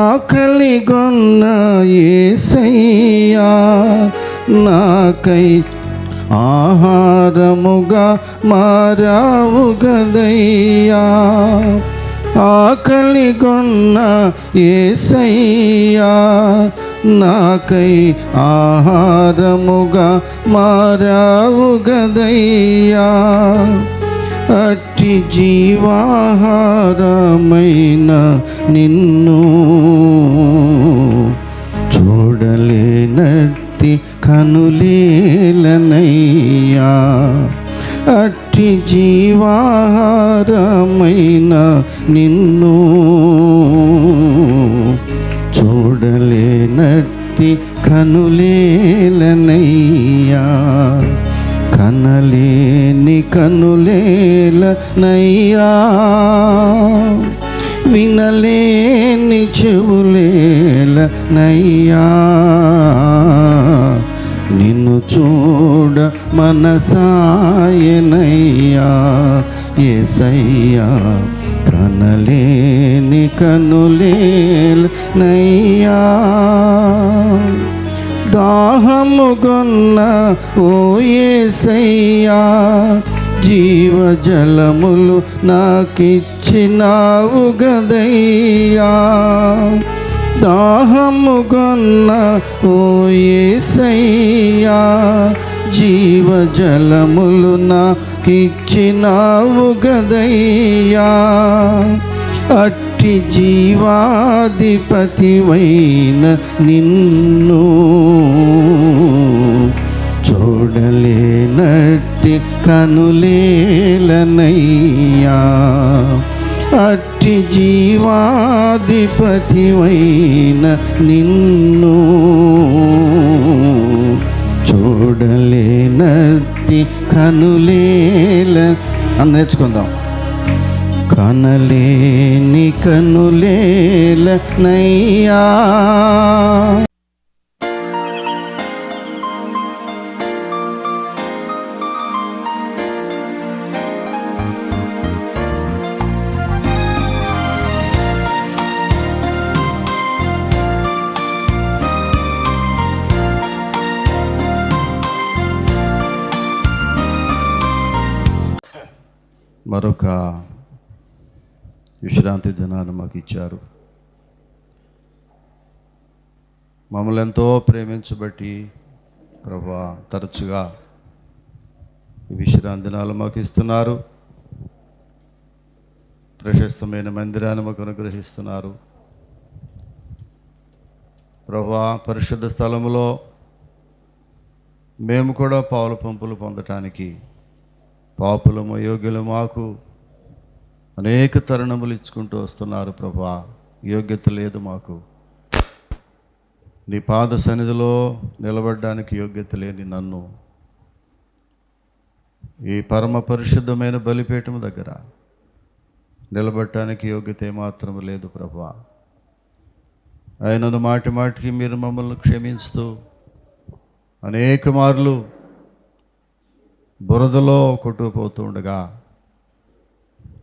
ఆకలిగొన్న ఏసయ్యా నాకై ఆహారముగా మారావు గదయ్యా ఆకలిగొన్న ఏసయ్యా నాకై ఆహారముగా మారావు గదయ్యా అట్టి జీవాహారమైన నిన్ను చూడలేనట్టి కనులేలనయ్యా. అట్టి జీవాహారమైన నిన్ను చూడలేనట్టి కనులేలనయ్యా. కనలే కనులేల నయ్యా వినలేని చెవులేల నయ్యా నిన్ను చూడ మనసాయనయ్యా. ఏసయ్యా కనలేని కనులేల నయ్యా దాహముగొన్న ఓ ఏసయ్యా. జీవజలములు నాకిచ్చినావు గదయ్యా. దాహముగొన్న ఓ యేసయ్యా జీవజలములు నాకిచ్చినావు గదయ్యా. అట్టి జీవాధిపతివైన నిన్ను చూడలేనట్టి కనులేలనయ్యా. అట్టి జీవాధిపతివైన నిన్ను చూడలేనట్టి కనులేల అని నేర్చుకుందాం. కనలేని కనులేల నయ్యా మరొక విశ్రాంతి దినాన్ని మాకు ఇచ్చారు. మమ్మల్ని ఎంతో ప్రేమించబట్టి ప్రభా తరచుగా విశ్రాంతి దినాలు మాకు ఇస్తున్నారు. ప్రశస్తమైన మందిరాన్ని మాకు అనుగ్రహిస్తున్నారు. ప్రభా పరిశుద్ధ స్థలంలో మేము కూడా పావుల పంపులు పొందటానికి పాపులము యోగ్యులు మాకు అనేక తరుణములు ఇచ్చుకుంటూ వస్తున్నారు ప్రభా. యోగ్యత లేదు మాకు. నీ పాద సన్నిధిలో నిలబడడానికి యోగ్యత లేని నన్ను. ఈ పరమ పరిశుద్ధమైన బలిపీఠం దగ్గర నిలబడటానికి యోగ్యత ఏమాత్రం లేదు ప్రభా. ఆయనను మాటి మాటికి మీరు మమ్మల్ని క్షమిస్తూ అనేక మార్లు బురదలో కొట్టుకుపోతూ ఉండగా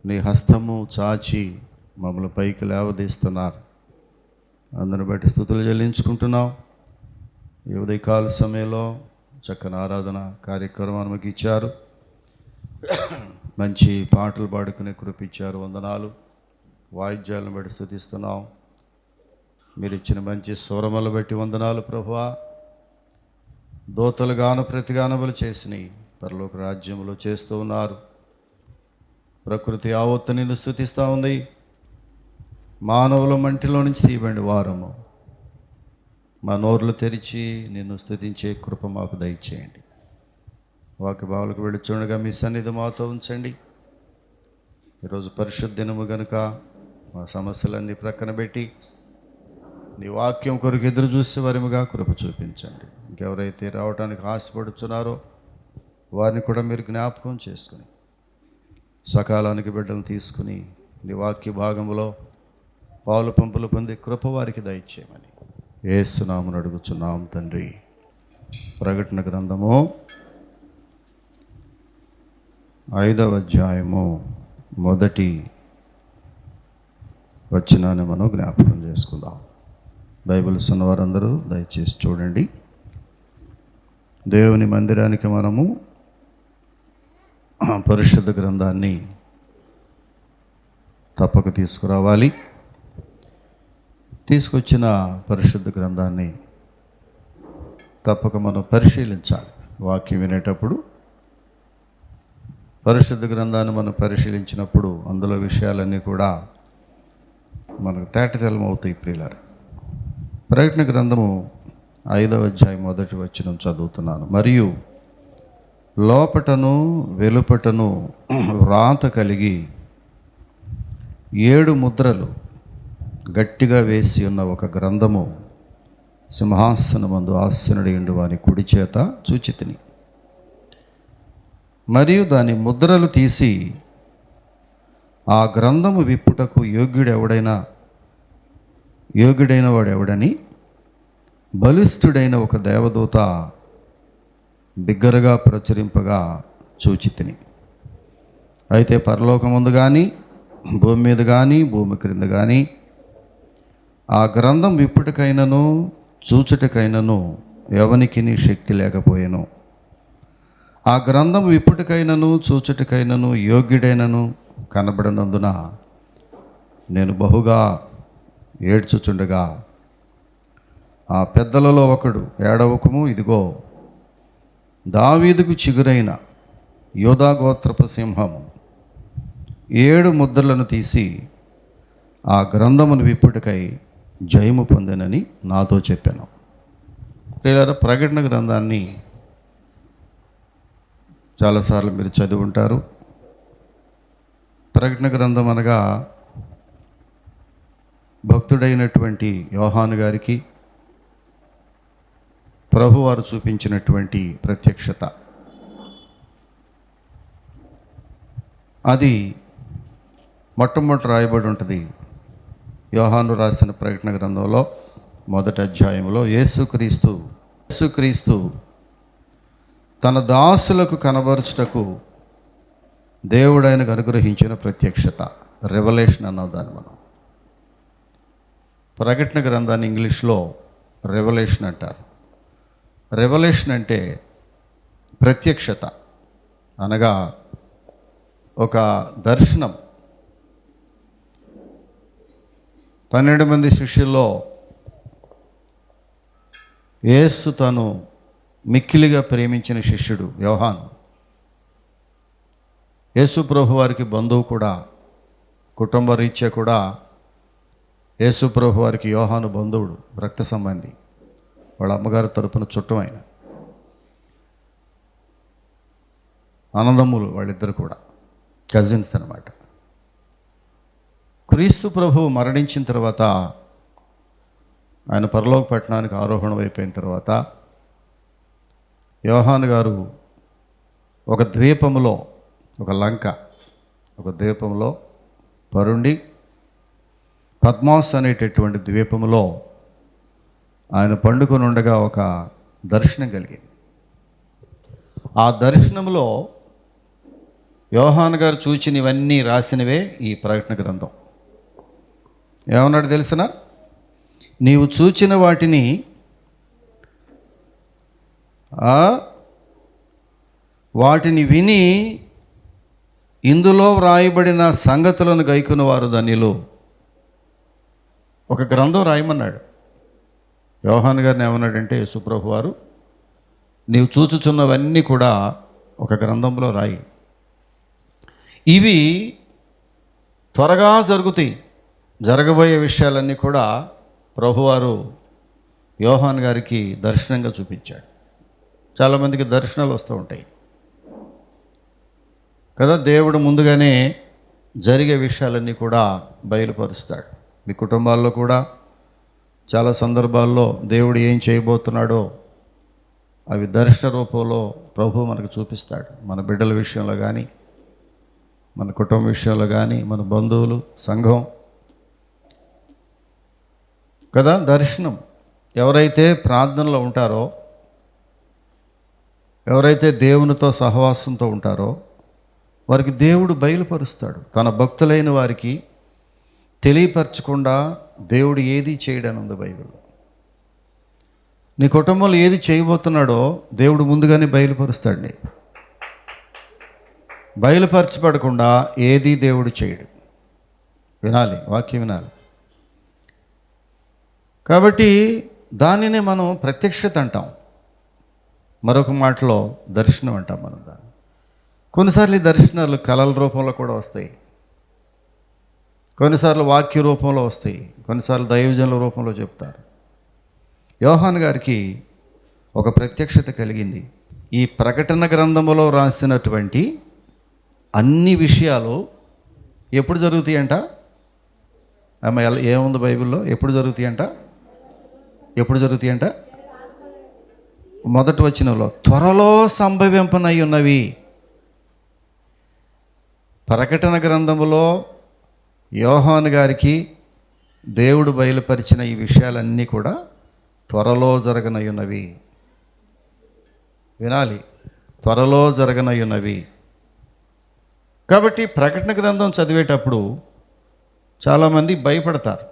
నీ హస్తము చాచి మమ్మల్ని పైకి లేవదీస్తున్నారు. అందరిని బట్టి స్థుతులు చెల్లించుకుంటున్నాం. ఈ ఉదయకాల సమయంలో చక్కని ఆరాధన కార్యక్రమాన్ని మాకు ఇచ్చారు. మంచి పాటలు పాడుకునే కృపించారు వందనాలు. వాయిద్యాలను బట్టి స్థుతిస్తున్నాం. మీరు ఇచ్చిన మంచి స్వరములు బట్టి వందనాలు ప్రభువా. దోతలుగాను ప్రతిగానములు చేసినాయి పరలోక రాజ్యంలో చేస్తూ ఉన్నారు. ప్రకృతి ఆవత్తు నిన్ను స్థుతిస్తూ ఉంది. మానవుల మంటిలో నుంచి తీయబండి వారము. మా నోర్లు తెరిచి నిన్ను స్థుతించే కృప మాకు దయచేయండి. వాకి బావులకు వెళ్ళుచుండగా మీ సన్నిధి మాతో ఉంచండి. ఈరోజు పరిశుద్ధ దినము గనుక మా సమస్యలన్నీ ప్రక్కన పెట్టి నీ వాక్యం కొరకు ఎదురు చూసే వరముగా కృప చూపించండి. ఇంకెవరైతే రావడానికి ఆశపడుచున్నారో వారిని కూడా మీరు జ్ఞాపకం చేసుకుని సకాలానికి బిడ్డలు తీసుకుని నీ వాక్య భాగంలో పాలు పంపులు పొంది కృప వారికి దయచేయమని ఏసునామను అడుగుచున్నాం తండ్రి. ప్రకటన గ్రంథము ఐదవ అధ్యాయము మొదటి వచ్చినాన్ని మనం జ్ఞాపకం చేసుకుందాం. బైబిల్స్ ఉన్నవారందరూ దయచేసి చూడండి. దేవుని మందిరానికి మనము పరిశుద్ధ గ్రంథాన్ని తప్పక తీసుకురావాలి. తీసుకొచ్చిన పరిశుద్ధ గ్రంథాన్ని తప్పక మనం పరిశీలించాలి. వాక్యం వినేటప్పుడు పరిశుద్ధ గ్రంథాన్ని మనం పరిశీలించినప్పుడు అందులో విషయాలన్నీ కూడా మనకు తేటతెల్లం అవుతాయి ప్రియులారా. ప్రకటన గ్రంథము ఐదవ అధ్యాయం మొదటి వచ్చిన చదువుతున్నాను. మరియు లోపటను వెలుపటను వ్రాత కలిగి ఏడు ముద్రలు గట్టిగా వేసి ఉన్న ఒక గ్రంథము సింహాసనమందు ఆసనుడి వాని కుడి చేత చూచితిని. మరియు దాని ముద్రలు తీసి ఆ గ్రంథము విప్పుటకు యోగ్యుడు ఎవడైనా యోగ్యుడైన వాడు ఎవడని బలిష్ఠుడైన ఒక దేవదూత బిగ్గరగా ప్రచురింపగా చూచితిని అయితే పరలోకముందు కానీ భూమి మీద కానీ భూమి క్రింద కానీ ఆ గ్రంథం విప్పుటికైనను చూచుటకైనను ఎవనికి నీ శక్తి లేకపోయాను. ఆ గ్రంథం విప్పుటికైనను చూచుటకైనను యోగ్యుడైనను కనబడనందున నేను బహుగా ఏడ్చుచుండగా ఆ పెద్దలలో ఒకడు ఏడవకము ఇదిగో దావీదుకు చిగురైన యోధాగోత్రపు సింహము ఏడు ముద్రలను తీసి ఆ గ్రంథమును విప్పటికై జయము పొందనని నాతో చెప్పాను. లేదా ప్రకటన గ్రంథాన్ని చాలాసార్లు మీరు చదివి ఉంటారు. ప్రకటన గ్రంథం అనగా భక్తుడైనటువంటి యోహాను గారికి ప్రభువారు చూపించినటువంటి ప్రత్యక్షత. అది మొట్టమొదటి రాయబడి ఉంటుంది. యోహాను రాసిన ప్రకటన గ్రంథంలో మొదటి అధ్యాయంలో యేసుక్రీస్తు యేసుక్రీస్తు తన దాసులకు కనబరుచుటకు దేవుడైనకు అనుగ్రహించిన ప్రత్యక్షత రెవల్యూషన్ అన్నాం దాన్ని మనం. ప్రకటన గ్రంథాన్ని ఇంగ్లీష్లో రెవల్యూషన్ అంటారు. రెవల్యూషన్ అంటే ప్రత్యక్షత అనగా ఒక దర్శనం. పన్నెండు మంది శిష్యుల్లో యేసు తను మిక్కిలిగా ప్రేమించిన శిష్యుడు వ్యవహాన్ యేసు ప్రభు వారికి బంధువు కూడా కుటుంబ రీత్యా కూడా యేసు ప్రభు వారికి యోహాను బంధువుడు రక్త సంబంధి. వాళ్ళ అమ్మగారి తరపున చుట్టం ఆయన. ఆనందములు వాళ్ళిద్దరు కూడా. కజిన్స్ అనమాట క్రీస్తు ప్రభు మరణించిన తర్వాత ఆయన పరలోక పట్టణానికి ఆరోహణం అయిపోయిన తర్వాత యోహాన్ గారు ఒక ద్వీపములో ఒక లంక ఒక ద్వీపంలో పరుండి పద్మాస్ అనేటటువంటి ద్వీపములో ఆయన పండుకొని ఉండగా ఒక దర్శనం కలిగింది. ఆ దర్శనంలో యోహాన్ గారు చూచినవన్నీ రాసినవే ఈ ప్రకటన గ్రంథం. ఏమన్నాడు తెలిసిన? నీవు చూచిన వాటిని వాటిని విని ఇందులో వ్రాయబడిన సంగతులను గైకున్న వారు ధన్యులు. ఒక గ్రంథం రాయమన్నాడు. యోహాన్ గారిని ఏమన్నాడంటే సుప్రభు వారు నీవు చూచుచున్నవన్నీ కూడా ఒక గ్రంథంలో రాయి. ఇవి త్వరగా జరుగుతాయి. జరగబోయే విషయాలన్నీ కూడా ప్రభువారు యోహాన్ గారికి దర్శనంగా చూపించాడు. చాలామందికి దర్శనాలు వస్తూ ఉంటాయి. కదా దేవుడు ముందుగానే జరిగే విషయాలన్నీ కూడా బయలుపరుస్తాడు. మీ కుటుంబాల్లో కూడా చాలా సందర్భాల్లో దేవుడు ఏం చేయబోతున్నాడో అవి దర్శన రూపంలో ప్రభు మనకు చూపిస్తాడు. మన బిడ్డల విషయంలో కానీ మన కుటుంబ విషయంలో కానీ మన బంధువులు సంఘం. కదా దర్శనం. ఎవరైతే ప్రార్థనలో ఉంటారో ఎవరైతే దేవునితో సహవాసంతో ఉంటారో వారికి దేవుడు బయలుపరుస్తాడు. తన భక్తులైన వారికి తెలియపరచకుండా దేవుడు ఏది చేయడని ఉంది బైబిల్లో నీ కుటుంబంలో ఏది చేయబోతున్నాడో దేవుడు ముందుగానే బయలుపరుస్తాడు నీ బయలుపరచబడకుండా ఏది దేవుడు చేయడు. వినాలి వాక్యం వినాలి. కాబట్టి దానినే మనం ప్రత్యక్షత అంటాం. మరొక మాటలో దర్శనం అంటాం మనం దాన్ని. కొన్నిసార్లు ఈ దర్శనాలు కళల రూపంలో కూడా వస్తాయి. కొన్నిసార్లు వాక్య రూపంలో వస్తాయి కొన్నిసార్లు దైవజనుల రూపంలో చెప్తారు. యోహాన్ గారికి ఒక ప్రత్యక్షత కలిగింది. ఈ ప్రకటన గ్రంథములో రాసినటువంటి అన్ని విషయాలు ఎప్పుడు జరుగుతాయంట? ఆమె ఎలా ఏముంది బైబిల్లో? ఎప్పుడు జరుగుతాయంట? ఎప్పుడు జరుగుతాయంట? మొదటి వచనంలో త్వరలో సంభవింపనై ఉన్నవి. ప్రకటన గ్రంథములో యోహాన్ గారికి దేవుడు బయలుపరిచిన ఈ విషయాలన్నీ కూడా త్వరలో జరగనయున్నవి. వినాలి త్వరలో జరగనయున్నవి. కాబట్టి ప్రకటన గ్రంథం చదివేటప్పుడు చాలామంది భయపడతారు.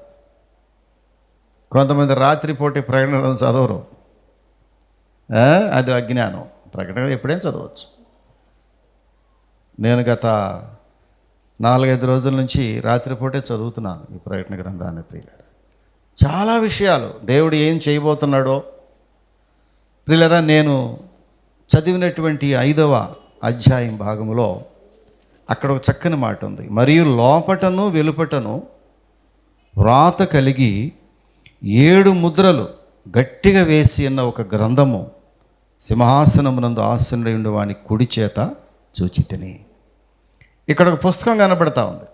కొంతమంది రాత్రిపూట ప్రకటన గ్రంథం చదవరు. అది అజ్ఞానం. ప్రకటన ఎప్పుడైనా చదవచ్చు. నేను గత నాలుగైదు రోజుల నుంచి రాత్రిపూటే చదువుతున్నాను ఈ ప్రకటన గ్రంథాన్ని ప్రియులరా. చాలా విషయాలు. దేవుడు ఏం చేయబోతున్నాడో? ప్రియులరా నేను చదివినటువంటి ఐదవ అధ్యాయం భాగంలో అక్కడ ఒక చక్కని మాట ఉంది. మరియు లోపటను వెలుపటను వ్రాత కలిగి ఏడు ముద్రలు గట్టిగా వేసి ఉన్న ఒక గ్రంథము సింహాసనమునందు ఆసనుడై వాని కుడి చేత చూచితిని. ఇక్కడ ఒక పుస్తకం కనబడతా ఉంది.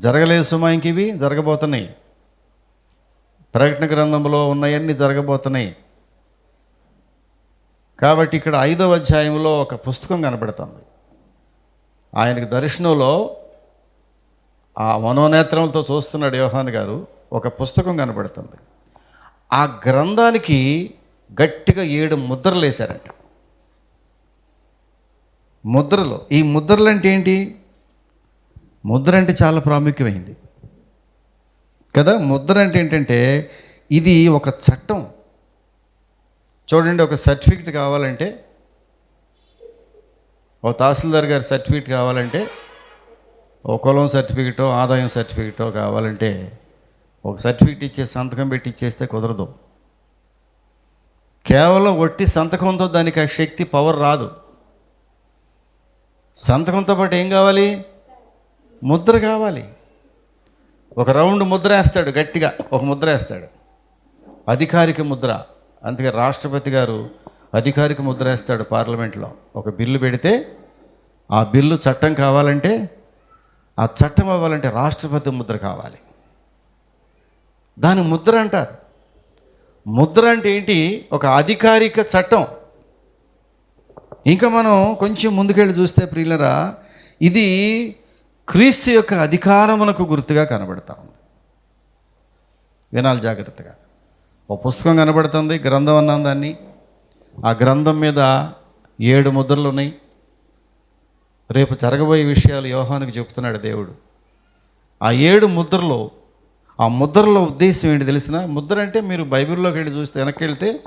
జరగలేదు సుమా ఇంక ఇవి జరగబోతున్నాయి. ప్రకటన గ్రంథంలో ఉన్నాయన్నీ జరగబోతున్నాయి. కాబట్టి ఇక్కడ ఐదవ అధ్యాయంలో ఒక పుస్తకం కనబడుతుంది. ఆయనకు దర్శనంలో ఆ మనోనేత్రంతో చూస్తున్నాడు యోహాన్ గారు ఒక పుస్తకం కనబడుతుంది. ఆ గ్రంథానికి గట్టిగా ఏడు ముద్రలు వేశారంట. ముద్రలు. ఈ ముద్రలు అంటే ఏంటి? ముద్ర అంటే చాలా ప్రాముఖ్యమైంది. కదా? ముద్ర అంటే ఏంటంటే ఇది ఒక చట్టం. చూడండి ఒక సర్టిఫికెట్ కావాలంటే ఓ తహసీల్దార్ గారి సర్టిఫికెట్ కావాలంటే ఓ కులం సర్టిఫికెటో ఆదాయం సర్టిఫికెటో కావాలంటే ఒక సర్టిఫికెట్ ఇచ్చే సంతకం పెట్టి ఇచ్చేస్తే కుదరదు. కేవలం ఒట్టి సంతకంతో దానికి ఆ శక్తి పవర్ రాదు. సంతకంతో పాటు ఏం కావాలి? ముద్ర కావాలి. ఒక రౌండ్ ముద్ర వేస్తాడు గట్టిగా ఒక ముద్ర వేస్తాడు. అధికారిక ముద్ర. అందుకే రాష్ట్రపతి గారు అధికారిక ముద్ర వేస్తాడు పార్లమెంట్లో. ఒక బిల్లు పెడితే ఆ బిల్లు చట్టం కావాలంటే ఆ చట్టం అవ్వాలంటే రాష్ట్రపతి ముద్ర కావాలి. దాని ముద్ర అంటారు. ముద్ర అంటే ఏంటి? ఒక అధికారిక చట్టం. ఇంకా మనం కొంచెం ముందుకెళ్ళి చూస్తే ప్రియులరా ఇది క్రీస్తు యొక్క అధికారమునకు గుర్తుగా కనబడతా ఉంది. వినాలి జాగ్రత్తగా. ఓ పుస్తకం కనబడుతుంది గ్రంథం అన్నాం దాన్ని. ఆ గ్రంథం మీద ఏడు ముద్రలు ఉన్నాయి. రేపు జరగబోయే విషయాలు యోహానికి చెప్తున్నాడు దేవుడు. ఆ ఏడు ముద్రలో ఆ ముద్రలో ఉద్దేశం ఏంటి తెలిసిన ముద్ర అంటే మీరు బైబిల్లోకి వెళ్ళి చూస్తే వెనక్కి వెళ్తే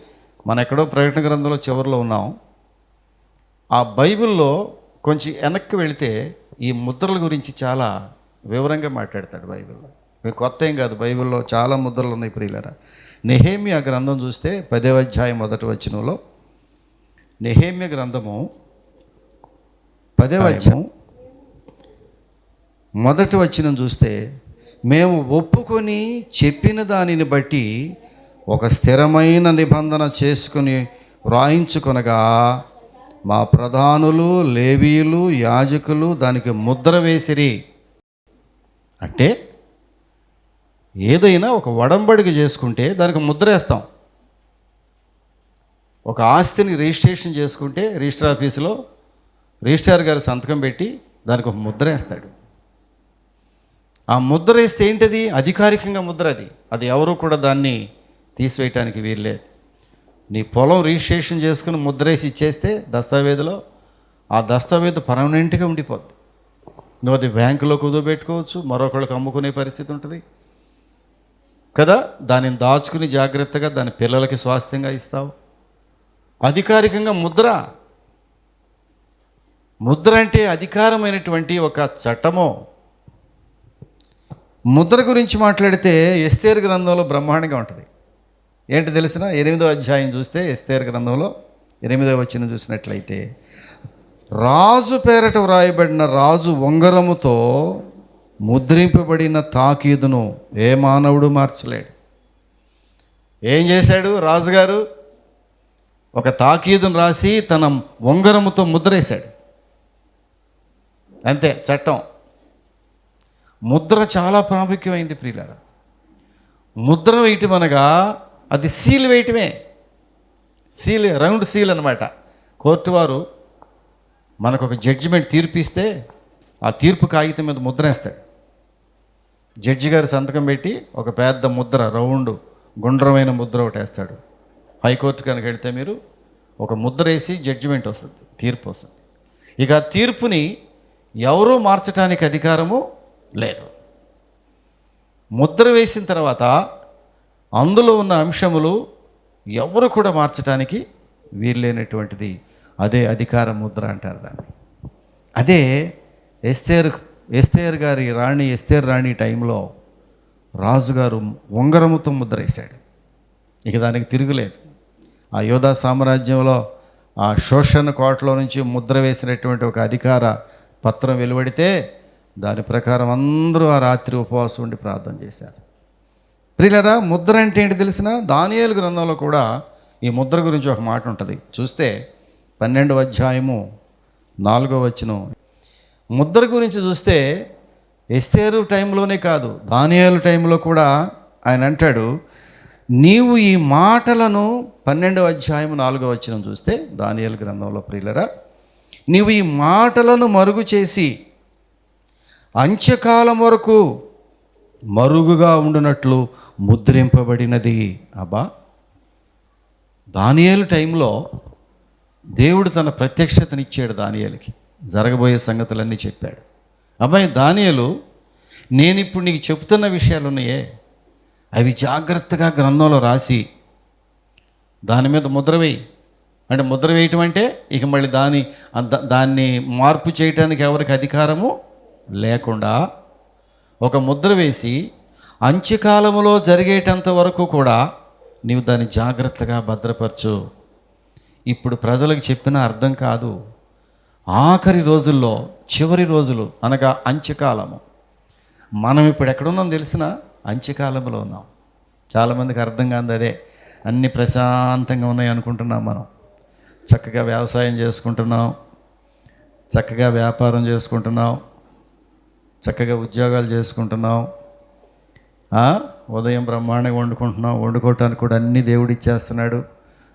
మన ఎక్కడో ప్రకటన గ్రంథంలో చివరిలో ఉన్నాం. ఆ బైబిల్లో కొంచెం వెనక్కి వెళితే ఈ ముద్రల గురించి చాలా వివరంగా మాట్లాడతాడు బైబిల్లో. మీకు కొత్త ఏం కాదు బైబిల్లో చాలా ముద్రలు ఉన్నాయి ప్రియులరా. ఆ గ్రంథం చూస్తే పదే అధ్యాయం మొదటి వచనంలో నెహేమ్య గ్రంథము పదే అధ్యాయం మొదటి వచనం చూస్తే మేము ఒప్పుకొని చెప్పిన దానిని బట్టి ఒక స్థిరమైన నిబంధన చేసుకుని వ్రాయించుకొనగా మా ప్రధానులు లేవీయులు యాజకులు దానికి ముద్ర వేసిరి. అంటే ఏదైనా ఒక వడంబడిక చేసుకుంటే దానికి ముద్ర వేస్తాం. ఒక ఆస్తిని రిజిస్ట్రేషన్ చేసుకుంటే రిజిస్టర్ ఆఫీసులో రిజిస్ట్రార్ గారు సంతకం పెట్టి దానికి ఒక ముద్ర వేస్తాడు. ఆ ముద్ర వేస్తే ఏంటది? అధికారికంగా ముద్ర అది. అది ఎవరు కూడా దాన్ని తీసివేయటానికి వీల్లేదు. నీ పొలం రిజిస్ట్రేషన్ చేసుకుని ముద్ర వేసి ఇచ్చేస్తే దస్తావేజులో ఆ దస్తావేజు పర్మనెంట్గా ఉండిపోద్ది. నువ్వు అది బ్యాంకులో కుదోబెట్టుకోవచ్చు మరొకళ్ళకి అమ్ముకునే పరిస్థితి ఉంటుంది. కదా? దానిని దాచుకుని జాగ్రత్తగా దాని పిల్లలకి స్వాస్థ్యంగా ఇస్తావు. అధికారికంగా ముద్ర. ముద్ర అంటే అధికారమైనటువంటి ఒక చట్టమో. ముద్ర గురించి మాట్లాడితే ఎస్తేర్ గ్రంథంలో బ్రహ్మాండంగా ఉంటుంది. ఏంటి తెలిసిన? ఎనిమిదో అధ్యాయం చూస్తే ఎస్తేర్ గ్రంథంలో ఎనిమిదో వచ్చిన చూసినట్లయితే రాజు పేరట వ్రాయబడిన రాజు ఉంగరముతో ముద్రింపబడిన తాకీదును ఏ మానవుడు మార్చలేడు. ఏం చేశాడు రాజుగారు? ఒక తాకీదును రాసి తన ఉంగరముతో ముద్రేశాడు. అంతే చట్టం. ముద్ర చాలా ప్రాముఖ్యమైంది ప్రియులారా. ముద్ర వేయటం అనగా అది సీల్ వేయటమే. సీల్ రౌండ్ సీల్ అనమాట కోర్టు వారు మనకు ఒక జడ్జిమెంట్ తీర్పు ఇస్తే ఆ తీర్పు కాగితం మీద ముద్ర వేస్తాడు. జడ్జి గారు సంతకం పెట్టి ఒక పెద్ద ముద్ర రౌండ్ గుండ్రమైన ముద్ర ఒకటి వేస్తాడు. హైకోర్టు కనుక వెళితే మీరు ఒక ముద్ర వేసి జడ్జిమెంట్ వస్తుంది తీర్పు వస్తుంది. ఇక ఆ తీర్పుని ఎవరూ మార్చడానికి అధికారము లేదు. ముద్ర వేసిన తర్వాత అందులో ఉన్న అంశములు ఎవరు కూడా మార్చడానికి వీల్లేనటువంటిది. అదే అధికార ముద్ర అంటారు దాన్ని. అదే ఎస్తేర్ ఎస్తేర్ గారి రాణి ఎస్తేర్ రాణి టైంలో రాజుగారు ఉంగరముతో ముద్ర వేశాడు. ఇక దానికి తిరుగులేదు. ఆ యోధా సామ్రాజ్యంలో ఆ శోషణ కోటలో నుంచి ముద్ర వేసినటువంటి ఒక అధికార పత్రం వెలువడితే దాని ప్రకారం అందరూ ఆ రాత్రి ఉపవాసం ఉండి ప్రార్థన చేశారు. ప్రియులరా ముద్ర అంటే ఏంటి తెలిసిన? దానియాల గ్రంథంలో కూడా ఈ ముద్ర గురించి ఒక మాట ఉంటుంది. చూస్తే పన్నెండవ అధ్యాయము నాలుగో వచనం. ముద్ర గురించి చూస్తే ఎస్తేరు టైంలోనే కాదు దానియాల టైంలో కూడా ఆయన అంటాడు నీవు ఈ మాటలను పన్నెండవ అధ్యాయం నాలుగో వచ్చిన చూస్తే దానియాల గ్రంథంలో ప్రియులరా నీవు ఈ మాటలను మరుగు చేసి అంత్యకాలం వరకు మరుగుగా ఉండునట్లు ముద్రింపబడినది. అబ్బా! దానియేలు టైంలో దేవుడు తన ప్రత్యక్షతనిచ్చాడు దానియాలకి. జరగబోయే సంగతులన్నీ చెప్పాడు. అబ్బాయి దానియలు నేను ఇప్పుడు నీకు చెప్తున్న విషయాలు ఉన్నాయే అవి జాగ్రత్తగా గ్రంథంలో రాసి దాని మీద ముద్ర వేయి. అంటే ముద్ర వేయటం అంటే ఇక మళ్ళీ దాని దాన్ని మార్పు చేయటానికి ఎవరికి అధికారము లేకుండా ఒక ముద్ర వేసి అంత్యకాలములో జరిగేటంత వరకు కూడా నీవు దాన్ని జాగ్రత్తగా భద్రపరచు. ఇప్పుడు ప్రజలకు చెప్పిన అర్థం కాదు. ఆఖరి రోజుల్లో చివరి రోజులు అనగా అంత్యకాలము. మనం ఇప్పుడు ఎక్కడున్నాం తెలిసిన? అంత్యకాలంలో ఉన్నాం. చాలామందికి అర్థం కాదు అదే. అన్ని ప్రశాంతంగా ఉన్నాయి అనుకుంటున్నాం మనం. చక్కగా వ్యవసాయం చేసుకుంటున్నాం. చక్కగా వ్యాపారం చేసుకుంటున్నాం. చక్కగా ఉద్యోగాలు చేసుకుంటున్నాం. ఉదయం బ్రహ్మాండంగా వండుకుంటున్నాం వండుకోవటానికి కూడా అన్ని దేవుడు ఇచ్చేస్తున్నాడు.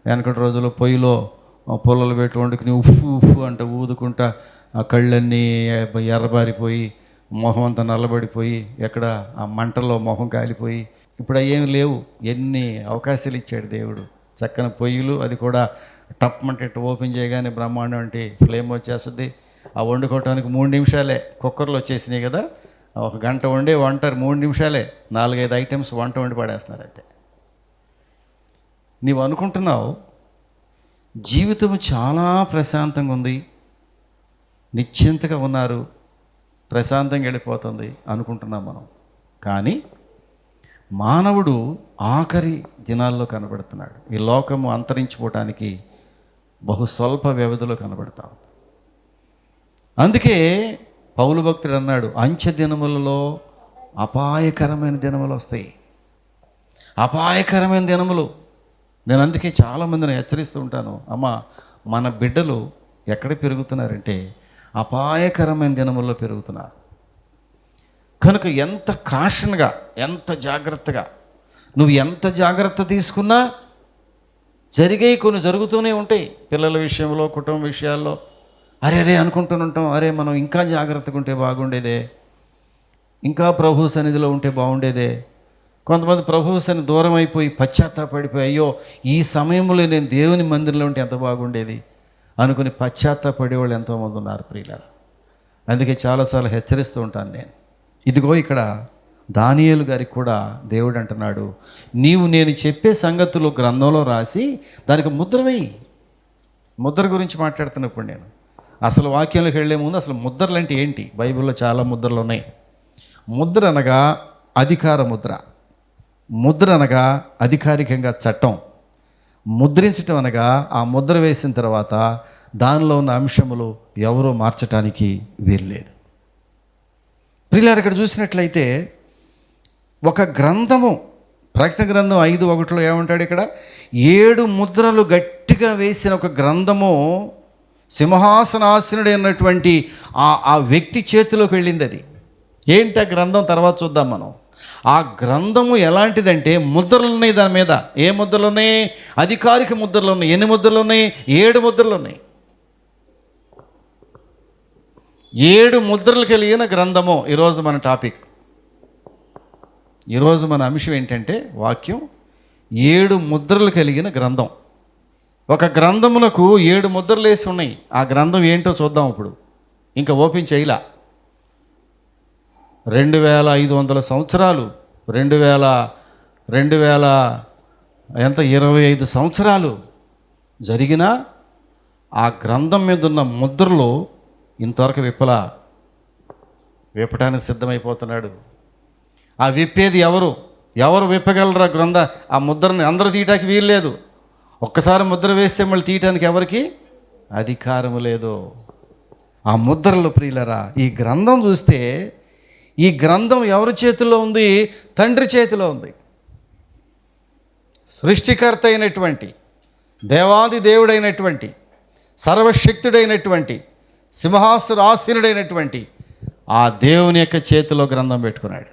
వెనకటి రోజుల్లో పొయ్యిలో ఆ, పుల్లలు పెట్టి వండుకుని ఉఫ్ఫు ఉఫ్ఫు అంట ఊదుకుంటా ఆ కళ్ళన్నీ ఎర్రబారిపోయి మొహం అంతా నల్లబడిపోయి ఎక్కడ ఆ మంటల్లో మొహం కాలిపోయి ఇప్పుడు అవి లేవు. ఎన్ని అవకాశాలు ఇచ్చాడు దేవుడు. చక్కని పొయ్యిలు అది కూడా టప్ అంటే ఓపెన్ చేయగానే బ్రహ్మాండం అంటే ఫ్లేమ్ వచ్చేస్తుంది. ఆ వండుకోవటానికి మూడు నిమిషాలే కుక్కర్లో వచ్చేసినాయి కదా. ఒక గంట వండే వంట మూడు నిమిషాలే. నాలుగైదు ఐటమ్స్ వంట వండి పడేస్తున్నారు అయితే నీవు అనుకుంటున్నావు జీవితం చాలా ప్రశాంతంగా ఉంది నిశ్చింతగా ఉన్నారు ప్రశాంతంగా వెళ్ళిపోతుంది అనుకుంటున్నాం మనం. కానీ మానవుడు ఆఖరి దినాల్లో కనబడుతున్నాడు. ఈ లోకము అంతరించిపోవటానికి బహు స్వల్ప వ్యవధిలో కనబడతా ఉంది. అందుకే పౌలు భక్తుడు అన్నాడు అంచె దినములలో అపాయకరమైన దినములు వస్తాయి. అపాయకరమైన దినములు. నేను అందుకే చాలామందిని హెచ్చరిస్తూ ఉంటాను అమ్మ మన బిడ్డలు ఎక్కడ పెరుగుతున్నారంటే అపాయకరమైన దినముల్లో పెరుగుతున్నారు. కనుక ఎంత కాషన్గా ఎంత జాగ్రత్తగా నువ్వు ఎంత జాగ్రత్త తీసుకున్నా జరిగే కొన్ని జరుగుతూనే ఉంటాయి. పిల్లల విషయంలో కుటుంబ విషయాల్లో. అరే అరే అనుకుంటుంటాం అరే మనం ఇంకా జాగ్రత్తగా ఉంటే బాగుండేదే. ఇంకా ప్రభు సన్నిధిలో ఉంటే బాగుండేదే. కొంతమంది ప్రభు సన్ని దూరం అయిపోయి పశ్చాత్తాపడిపోయి అయ్యో ఈ సమయంలో నేను దేవుని మందిరంలో ఉంటే ఎంత బాగుండేది అనుకుని పశ్చాత్తాపడేవాళ్ళు ఎంతోమంది ఉన్నారు ప్రియులారా. అందుకే చాలాసార్లు హెచ్చరిస్తూ ఉంటాను నేను. ఇదిగో ఇక్కడ దానియేలు గారికి కూడా దేవుడు అంటున్నాడు నీవు నేను చెప్పే సంగతులు గ్రంథంలో రాసి దానికి ముద్ర వేయి. ముద్ర గురించి మాట్లాడుతున్నప్పుడు నేను అసలు వాక్యంలోకి వెళ్ళే ముందు అసలు ముద్రలు అంటే ఏంటి? బైబిల్లో చాలా ముద్రలు ఉన్నాయి. ముద్ర అనగా అధికార ముద్ర. ముద్ర అనగా అధికారికంగా చట్టం. ముద్రించటం అనగా ఆ ముద్ర వేసిన తర్వాత దానిలో ఉన్న అంశములు ఎవరో మార్చటానికి వీల్లేదు. ప్రియులారు ఇక్కడ చూసినట్లయితే ఒక గ్రంథము ప్రకటన గ్రంథం ఐదు ఒకటిలో ఏమంటాడు ఇక్కడ? ఏడు ముద్రలు గట్టిగా వేసిన ఒక గ్రంథము సింహాసనాసనుడు అన్నటువంటి ఆ ఆ వ్యక్తి చేతిలోకి వెళ్ళింది అది. ఏంటి ఆ గ్రంథం? తర్వాత చూద్దాం మనం. ఆ గ్రంథము ఎలాంటిదంటే ముద్రలు ఉన్నాయి దాని మీద. ఏ ముద్రలు ఉన్నాయి అధికారిక ముద్రలు ఉన్నాయి ఎన్ని ముద్రలు ఉన్నాయి ఏడు ముద్రలు ఉన్నాయి ఏడు ముద్రలు కలిగిన గ్రంథము ఈరోజు మన టాపిక్. ఈరోజు మన అంశం ఏంటంటే వాక్యం ఏడు ముద్రలు కలిగిన గ్రంథం. ఒక గ్రంథమునకు ఏడు ముద్రలు వేసి ఉన్నాయి. ఆ గ్రంథం ఏంటో చూద్దాం ఇప్పుడు. ఇంకా ఓపెన్ చేయలా. రెండు వేల ఐదు వందల సంవత్సరాలు రెండు వేల రెండు వేల ఎంత ఇరవై ఐదు సంవత్సరాలు జరిగినా ఆ గ్రంథం మీద ఉన్న ముద్రలు ఇంతవరకు విప్పలా. విప్పటానికి సిద్ధమైపోతున్నాడు. ఆ విప్పేది ఎవరు? ఎవరు విప్పగలరా గ్రంథ? ఆ ముద్రని అందరూ తీయటానికి వీల్లేదు. ఒక్కసారి ముద్ర వేస్తే మళ్ళీ తీయటానికి ఎవరికి? అధికారము లేదు. ఆ ముద్రలు ప్రియులరా ఈ గ్రంథం చూస్తే ఈ గ్రంథం ఎవరి చేతిలో ఉంది? తండ్రి చేతిలో ఉంది. సృష్టికర్త అయినటువంటి దేవాది దేవుడైనటువంటి సర్వశక్తుడైనటువంటి సింహాసురాసీనుడైనటువంటి ఆ దేవుని యొక్క చేతిలో గ్రంథం పెట్టుకున్నాడు.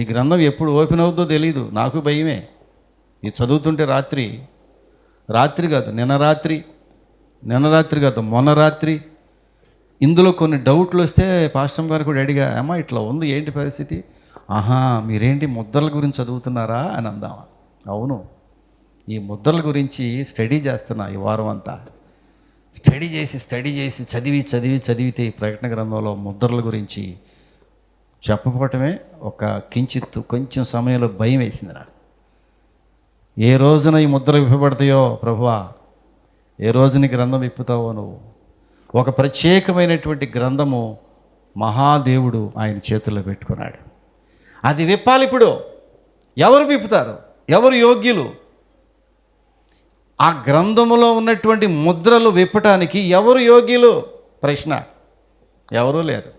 ఈ గ్రంథం ఎప్పుడు ఓపెన్ అవుద్దో తెలియదు నాకు భయమే. ఇది చదువుతుంటే రాత్రి రాత్రి కాదు నిన్న రాత్రి నిన్న రాత్రి కాదు మొన్న రాత్రి ఇందులో కొన్ని డౌట్లు వస్తే పాస్టమ్ గారు కూడా అడిగా అమ్మా ఇట్లా ఉంది ఏంటి పరిస్థితి? ఆహా మీరేంటి ముద్రల గురించి చదువుతున్నారా? అని అందామా అవును ఈ ముద్రల గురించి స్టడీ చేస్తున్నా ఈ వారం అంతా. స్టడీ చేసి స్టడీ చేసి చదివి చదివి చదివితే ఈ ప్రకటన గ్రంథంలో ముద్రల గురించి చెప్పకపోవటమే ఒక కించిత్తు కొంచెం సమయంలో భయం వేసింది నాకు. ఏ రోజున ఈ ముద్ర విప్పబడతాయో ప్రభువా? ఏ రోజున గ్రంథం విప్పుతావో నువ్వు? ఒక ప్రత్యేకమైనటువంటి గ్రంథము మహాదేవుడు ఆయన చేతుల్లో పెట్టుకున్నాడు. అది విప్పాలి ఇప్పుడు. ఎవరు విప్పుతారు? ఎవరు యోగ్యులు? ఆ గ్రంథములో ఉన్నటువంటి ముద్రలు విప్పటానికి ఎవరు యోగ్యులు? ప్రశ్న. ఎవరూ లేరు.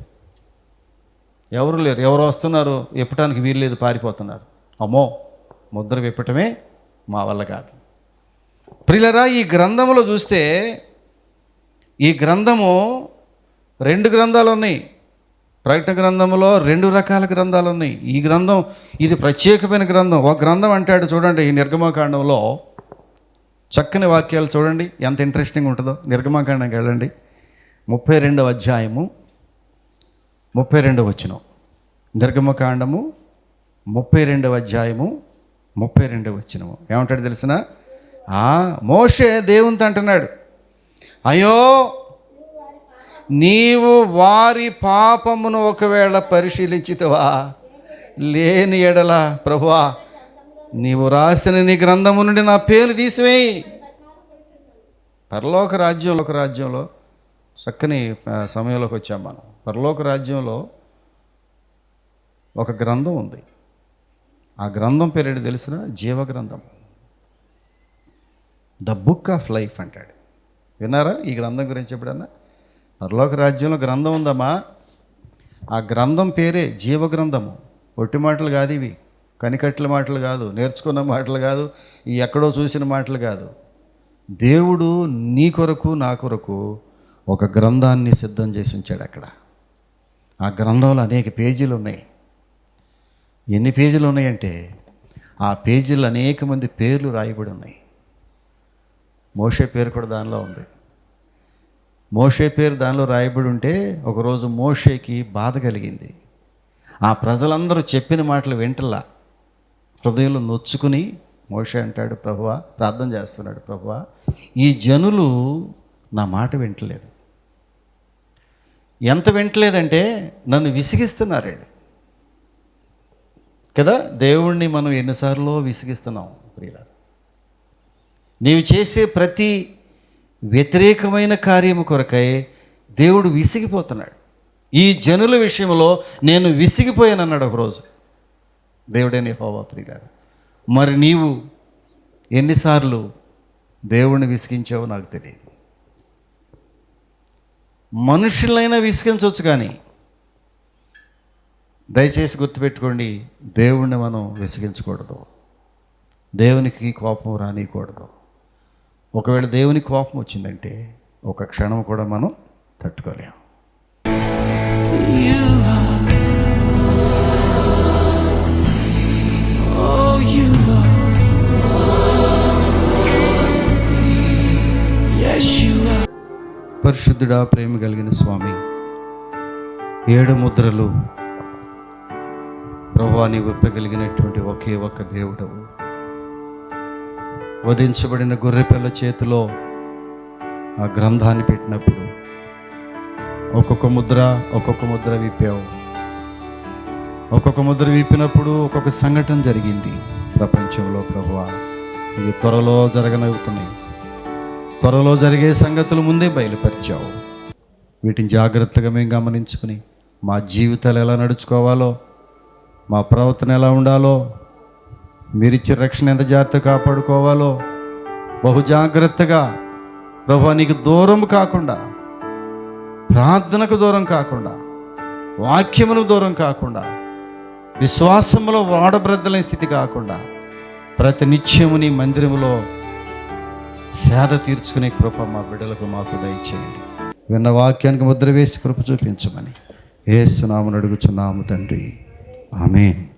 ఎవరు లేరు. ఎవరు వస్తున్నారు విప్పటానికి వీల్లేదు పారిపోతున్నారు. అమ్మో! ముద్ర విప్పటమే మా వల్ల కాదు. ప్రిలరా ఈ గ్రంథములో చూస్తే ఈ గ్రంథము రెండు గ్రంథాలు ఉన్నాయి. ప్రకటన గ్రంథములో రెండు రకాల గ్రంథాలు ఉన్నాయి. ఈ గ్రంథం ఇది ప్రత్యేకమైన గ్రంథం. ఒక గ్రంథం అంటాడు చూడండి ఈ నిర్గమకాండంలో. చక్కని వాక్యాలు చూడండి. ఎంత ఇంట్రెస్టింగ్ ఉంటుందో. నిర్గమకాండం వెళ్ళండి. ముప్పై రెండవ అధ్యాయము ముప్పై రెండవ వచనం. నిర్గమకాండము ముప్పై రెండవ అధ్యాయము ముప్పై రెండో వచ్చినము. ఏమంటాడు తెలిసిన? మోషే దేవునితో అంటున్నాడు అయ్యో నీవు వారి పాపమును ఒకవేళ పరిశీలించితవా? లేని ఎడల ప్రభువా నీవు రాసిన నీ గ్రంథము నుండి నా పేరు తీసివేయి. పరలోక రాజ్యంలో ఒక రాజ్యంలో చక్కని సమయంలోకి వచ్చాం మనం. పరలోక రాజ్యంలో ఒక గ్రంథం ఉంది. ఆ గ్రంథం పేరేంటి తెలిసిన? జీవ గ్రంథం ద బుక్ ఆఫ్ లైఫ్ అంటాడు. విన్నారా ఈ గ్రంథం గురించి ఎప్పుడన్నా? పరలోక రాజ్యంలో గ్రంథం ఉందమ్మా. ఆ గ్రంథం పేరే జీవ గ్రంథము ఒట్టి మాటలు కాదు ఇవి. కనికట్ల మాటలు కాదు నేర్చుకున్న మాటలు కాదు ఈ ఎక్కడో చూసిన మాటలు కాదు. దేవుడు నీ కొరకు నా కొరకు ఒక గ్రంథాన్ని సిద్ధం చేసి ఉంచాడు అక్కడ. ఆ గ్రంథంలో అనేక పేజీలు ఉన్నాయి. ఎన్ని పేజీలు ఉన్నాయంటే ఆ పేజీలు అనేక మంది పేర్లు రాయబడి ఉన్నాయి. మోషే పేరు కూడా దానిలో ఉంది. మోషే పేరు దానిలో రాయబడి ఉంటే ఒకరోజు మోషేకి బాధ కలిగింది. ఆ ప్రజలందరూ చెప్పిన మాటలు వెంటలా హృదయంలో నొచ్చుకుని మోషే అంటాడు ప్రభువా ప్రార్థన చేస్తున్నాడు ప్రభువా. ఈ జనులు నా మాట వింటలేదు. ఎంత వింటలేదంటే నన్ను విసిగిస్తున్నారండి. కదా? దేవుణ్ణి మనం ఎన్నిసార్లు విసిగిస్తున్నాం ప్రియుల నీవు చేసే ప్రతి వ్యతిరేకమైన కార్యము కొరకై దేవుడు విసిగిపోతున్నాడు. ఈ జనుల విషయంలో నేను విసిగిపోయానన్నాడు ఒకరోజు. దేవుడని హోవా ప్రియులారు మరి నీవు ఎన్నిసార్లు దేవుణ్ణి విసిగించావో నాకు తెలియదు. మనుషులైనా విసిగించవచ్చు కానీ దయచేసి గుర్తుపెట్టుకోండి దేవుణ్ణి మనం విసిగించకూడదు దేవునికి కోపం రానియకూడదు ఒకవేళ దేవుని కోపం వచ్చిందంటే ఒక క్షణం కూడా మనం తట్టుకోలేము. Oh. పరిశుద్ధుడా ప్రేమ కలిగిన స్వామి ఏడు ముద్రలు ప్రభాని విప్పగలిగినటువంటి ఒకే ఒక్క దేవుడవు. వధించబడిన గొర్రెపిల్ల చేతిలో ఆ గ్రంథాన్ని పెట్టినప్పుడు ఒక్కొక్క ముద్ర ఒక్కొక్క ముద్ర విప్పావు. ఒక్కొక్క ముద్ర విప్పినప్పుడు ఒక్కొక్క సంఘటన జరిగింది ప్రపంచంలో ప్రభువా ఇవి త్వరలో జరగనవుతున్నాయి. త్వరలో జరిగే సంగతులు ముందే బయలుపరిచావు. వీటిని జాగ్రత్తగా మేము గమనించుకుని మా జీవితాలు ఎలా నడుచుకోవాలో మా ప్రవర్తన ఎలా ఉండాలో మీరిచ్చే రక్షణ ఎంత జాగ్రత్త కాపాడుకోవాలో బహు జాగ్రత్తగా ప్రభు నీకు దూరం కాకుండా ప్రార్థనకు దూరం కాకుండా వాక్యములకు దూరం కాకుండా విశ్వాసములో వాడబ్రద్దలైన స్థితి కాకుండా ప్రతి నిత్యము నీ మందిరములో సేద తీర్చుకునే కృప మా బిడ్డలకు మాకు దయచేయండి. విన్న వాక్యానికి ముద్ర వేసి కృప చూపించమని ఏసునామని అడుగుచున్నాము తండ్రి. 아멘.